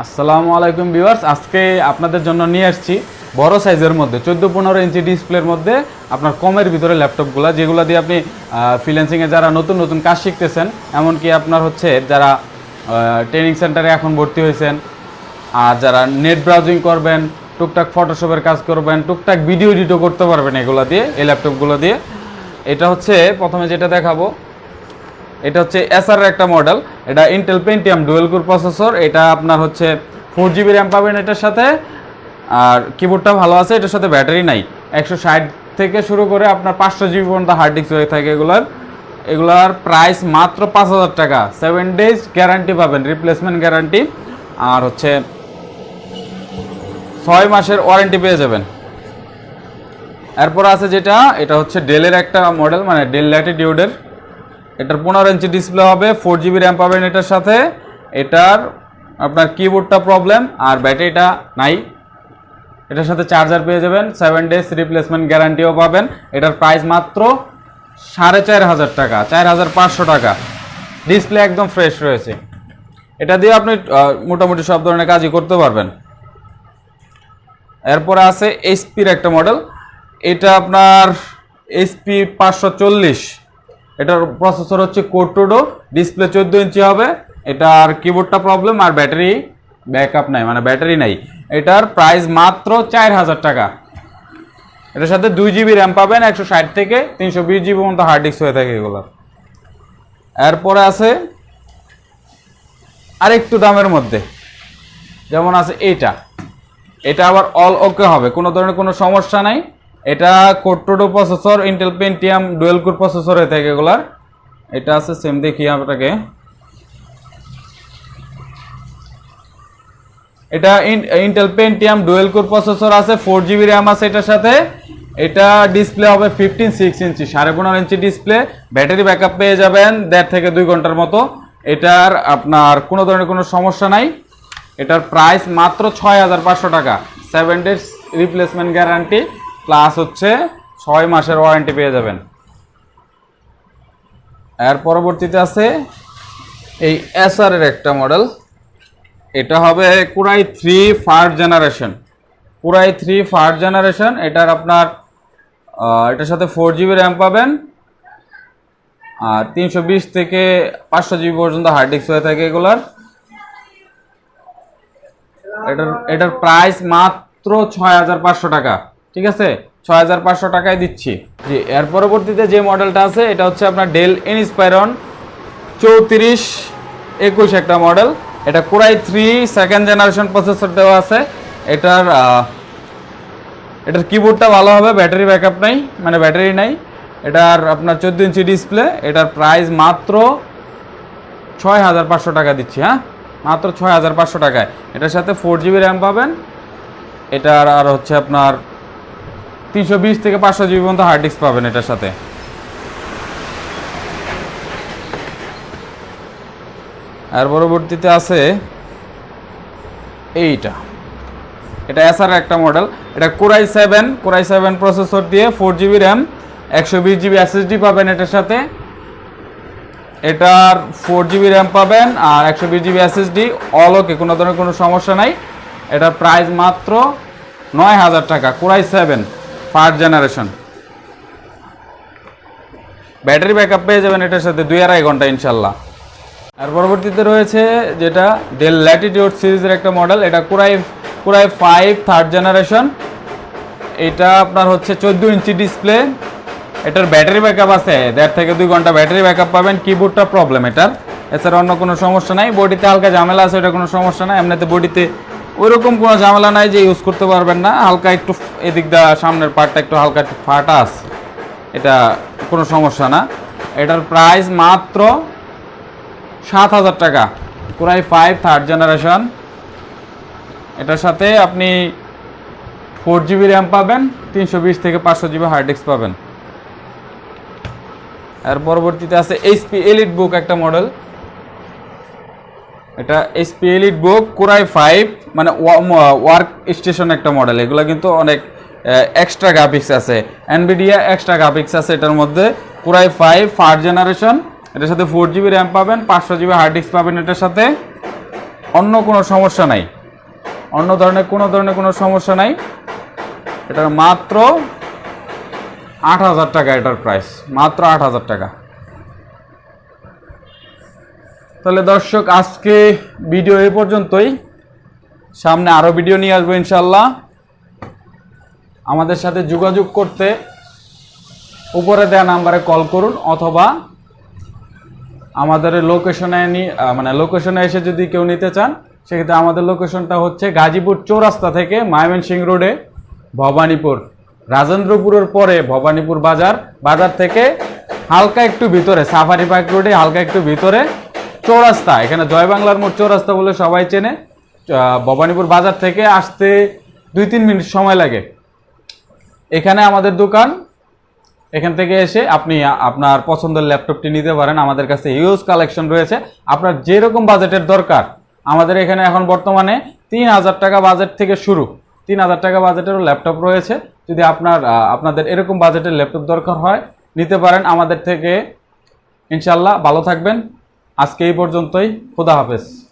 আসসালামু আলাইকুম ভিউয়ার্স, আজকে আপনাদের জন্য নিয়ে আসছি বড় সাইজের মধ্যে, চোদ্দ পনেরো ইঞ্চি ডিসপ্লের মধ্যে আপনার কমের ভিতরে ল্যাপটপগুলো, যেগুলো দিয়ে আপনি ফ্রিল্যান্সিংয়ে যারা নতুন নতুন কাজ শিখতেছেন, এমনকি আপনার হচ্ছে যারা ট্রেনিং সেন্টারে এখন ভর্তি হয়েছেন, আর যারা নেট ব্রাউজিং করবেন, টুকটাক ফটোশপের কাজ করবেন, টুকটাক ভিডিও এডিটও করতে পারবেন এগুলো দিয়ে, এই ল্যাপটপগুলো দিয়ে। এটা হচ্ছে প্রথমে যেটা দেখাবো এটা হচ্ছে এসআর একটা মডেল এটা Intel Pentium dual core processor এটা আপনার হচ্ছে ফোর জিবি র্যাম পাবেন এটার সাথে। আর কিবোর্ডটা ভালো আছে, এটার সাথে ব্যাটারি নাই। একশো ষাট থেকে শুরু করে আপনার পাঁচশো জিবি পর্যন্ত হার্ড ডিস্ক হয়ে থাকে এগুলার। এগুলার প্রাইস মাত্র পাঁচ হাজার টাকা। সেভেন ডেজ গ্যারান্টি পাবেন রিপ্লেসমেন্ট গ্যারান্টি আর হচ্ছে ছয় মাসের ওয়ারেন্টি পেয়ে যাবেন। এরপর আছে যেটা, এটা হচ্ছে ডেলের একটা মডেল মানে ডেল ল্যাটিটিউডের এটার পনেরো ইঞ্চি ডিসপ্লে হবে ফোর জিবি র্যাম পাবেন এটার সাথে। এটার আপনার কিবোর্ডটা প্রবলেম আর ব্যাটারিটা নাই। এটার সাথে চার্জার পেয়ে যাবেন সেভেন ডেজ রিপ্লেসমেন্ট গ্যারান্টিও পাবেন। এটার প্রাইস মাত্র সাড়ে চার হাজার টাকা, চার হাজার পাঁচশো টাকা। ডিসপ্লে একদম ফ্রেশ রয়েছে। এটা দিয়ে আপনি মোটামুটি সব ধরনের কাজই করতে পারবেন। এরপরে আছে এইচপির একটা মডেল এটা আপনার এইচপি পাঁচশো চল্লিশ। এটার প্রসেসর হচ্ছে কোটোডো ডিসপ্লে চোদ্দ ইঞ্চি হবে। এটার কিবোর্ডটা প্রবলেম আর ব্যাটারি ব্যাকআপ নাই মানে ব্যাটারি নাই। এটার প্রাইস মাত্র চার হাজার টাকা। এটার সাথে দুই জিবি র্যাম পাবেন, একশো ষাট থেকে তিনশো বিশ জিবি মতো হার্ড ডিস্ক হয়ে থাকে এগুলো। এরপরে আছে আরেকটু দামের মধ্যে। যেমন আছে এটা। এটা আবার অল ওকে হবে, কোনো ধরনের কোনো সমস্যা নাই। এটা কোট্টোডো processor Intel Pentium dual core processor হয়ে থাকে এগুলার এটা আছে সেম দেখি আপনাকে। এটা Intel Pentium dual core processor আছে ফোর জিবি র্যাম আছে এটার সাথে। এটা ডিসপ্লে হবে ফিফটিন সিক্স ইঞ্চি, সাড়ে পনেরো ইঞ্চি ডিসপ্লে ব্যাটারি ব্যাকআপ পেয়ে যাবেন দেড় থেকে দুই ঘণ্টার মতো। এটার আপনার কোনো ধরনের কোনো সমস্যা নাই। এটার প্রাইস মাত্র ছয় হাজার পাঁচশো টাকা। Seven days replacement guarantee plus হচ্ছে ছয় মাসের ওয়ারেন্টি পেয়ে যাবেন। এর পরবর্তীতে আছে এই এসআর এর একটা মডেল এটা হবে core i three first generation core i three first generation এটার আপনার এটার সাথে ফোর জিবি র্যাম পাবেন। আর তিনশো বিশ থেকে পাঁচশো জিবি পর্যন্ত হার্ড ডিস্ক হয়ে থাকে এগুলার। এটার এটার প্রাইস মাত্র ছয় হাজার পাঁচশো টাকা। ঠিক আছে? ছয় হাজার পাঁচশো টাকায় দিচ্ছি। জি, এর পরবর্তীতে যে মডেলটা আছে, এটা হচ্ছে আপনার ডেল ইনস্পাইরন চৌত্রিশ একুশ একটা মডেল। এটা core i three second generation processor দেওয়া আছে। এটার এটার কিবোর্ডটা ভালো হবে ব্যাটারি ব্যাকআপ নাই মানে ব্যাটারি নাই। এটার আপনার চোদ্দ ইঞ্চি ডিসপ্লে এটার প্রাইস মাত্র ছয় হাজার পাঁচশো টাকা দিচ্ছি হ্যাঁ? মাত্র ছয় হাজার পাঁচশো টাকায়। এটার সাথে ফোর জিবি র্যাম পাবেন। এটার আর হচ্ছে আপনার তিনশো বিশ থেকে পাঁচশো জিবি পর্যন্ত হার্ড ডিস্ক পাবেন এটার সাথে। আর পরবর্তীতে আছে এইটা। এটা এসআর একটা মডেল এটা core i seven core i seven processor দিয়ে ফোর জিবি র্যাম একশো বিশ জিবি এসএসডি পাবেন এটার সাথে। এটার ফোর জিবি র্যাম পাবেন আর একশো বিশ জিবি এসএসডি অল ওকে কোনো ধরনের কোনো সমস্যা নাই। এটার প্রাইস মাত্র নয় হাজার টাকা। Core i seven first generation. Battery backup পেয়ে যাবেন এটার সাথে দুই আড়াই ঘণ্টা ইনশাল্লাহ আর পরবর্তীতে রয়েছে যেটা ডেল ল্যাটিটিউড সিরিজের একটা মডেল এটা core i core i five third generation এটা আপনার হচ্ছে চোদ্দ ইঞ্চি ডিসপ্লে এটার ব্যাটারি ব্যাকআপ আছে, দেড় থেকে দুই ঘণ্টা ব্যাটারি ব্যাকআপ পাবেন। কিবোর্ডটা প্রবলেম এটার। এছাড়া অন্য কোনো সমস্যা নাই। বডিতে হালকা ঝামেলা আছে এটা কোনো সমস্যা নাই। এমনিতে বডিতে ওইরকম কোনো ঝামেলা নাই যে ইউজ করতে পারবেন না। হালকা একটু এদিক দা সামনের পার্টটা একটু হালকা একটু ফাটা আছে। এটা কোনো সমস্যা না। এটার প্রাইস মাত্র সাত হাজার টাকা। কোরাই ফাইভ থার্ড জেনারেশন এটার সাথে আপনি ফোর জিবি র্যাম পাবেন, তিনশো বিশ থেকে পাঁচশো জিবি হার্ড ডিস্ক পাবেন। এর পরবর্তীতে আছে এইচপি এলিট বুক একটা মডেল এটা HP elite book core i five মানে ওয়ার্ক স্টেশন একটা মডেল এগুলো কিন্তু অনেক এক্সট্রা গ্রাফিক্স আছে। এনবিডিয়া এক্সট্রা গ্রাফিক্স আছে এটার মধ্যে। কোরাই ফাইভ ফার্স্ট জেনারেশন এটার সাথে ফোর জিবি র্যাম পাবেন, পাঁচশো জিবি হার্ড ডিস্ক পাবেন এটার সাথে। অন্য কোনো সমস্যা নাই। অন্য ধরনের, কোনো ধরনের কোনো সমস্যা নাই। এটার মাত্র আট হাজার টাকা এটার প্রাইস মাত্র আট হাজার টাকা। তাহলে দর্শক, আজকে ভিডিও এ পর্যন্তই। সামনে আরও ভিডিও নিয়ে আসব ইনশাল্লাহ আমাদের সাথে যোগাযোগ করতে উপরে দেওয়া নাম্বারে কল করুন অথবা আমাদের লোকেশনে মানে লোকেশনে এসে যদি কেউ নিতে চান, সেক্ষেত্রে আমাদের লোকেশনটা হচ্ছে গাজীপুর চৌরাস্তা থেকে ময়মনসিং রোডে ভবানীপুর। রাজেন্দ্রপুরের পরে ভবানীপুর বাজার বাজার থেকে হালকা একটু ভিতরে, সাফারি পার্ক রোডে হালকা একটু ভিতরে চৌরাস্তা। এখানে জয় বাংলার মোড় চৌরাস্তা বলে সবাই চেনে। ভবানীপুর বাজার থেকে আসতে দুই তিন মিনিট সময় লাগে। এখানে আমাদের দোকান, এখান থেকে এসে আপনি আপনার পছন্দের ল্যাপটপটি নিতে পারেন। আমাদের কাছে হিউজ কালেকশন রয়েছে। আপনার যেরকম বাজেটের দরকার, আমাদের এখানে এখন বর্তমানে তিন হাজার টাকা বাজেট থেকে শুরু। তিন হাজার টাকা বাজেটেরও ল্যাপটপ রয়েছে। যদি আপনার আপনাদের এরকম বাজেটের ল্যাপটপ দরকার হয়, নিতে পারেন আমাদের থেকে। ইনশাল্লাহ ভালো থাকবেন। আজকে এই পর্যন্তই। খুদা হাফেজ।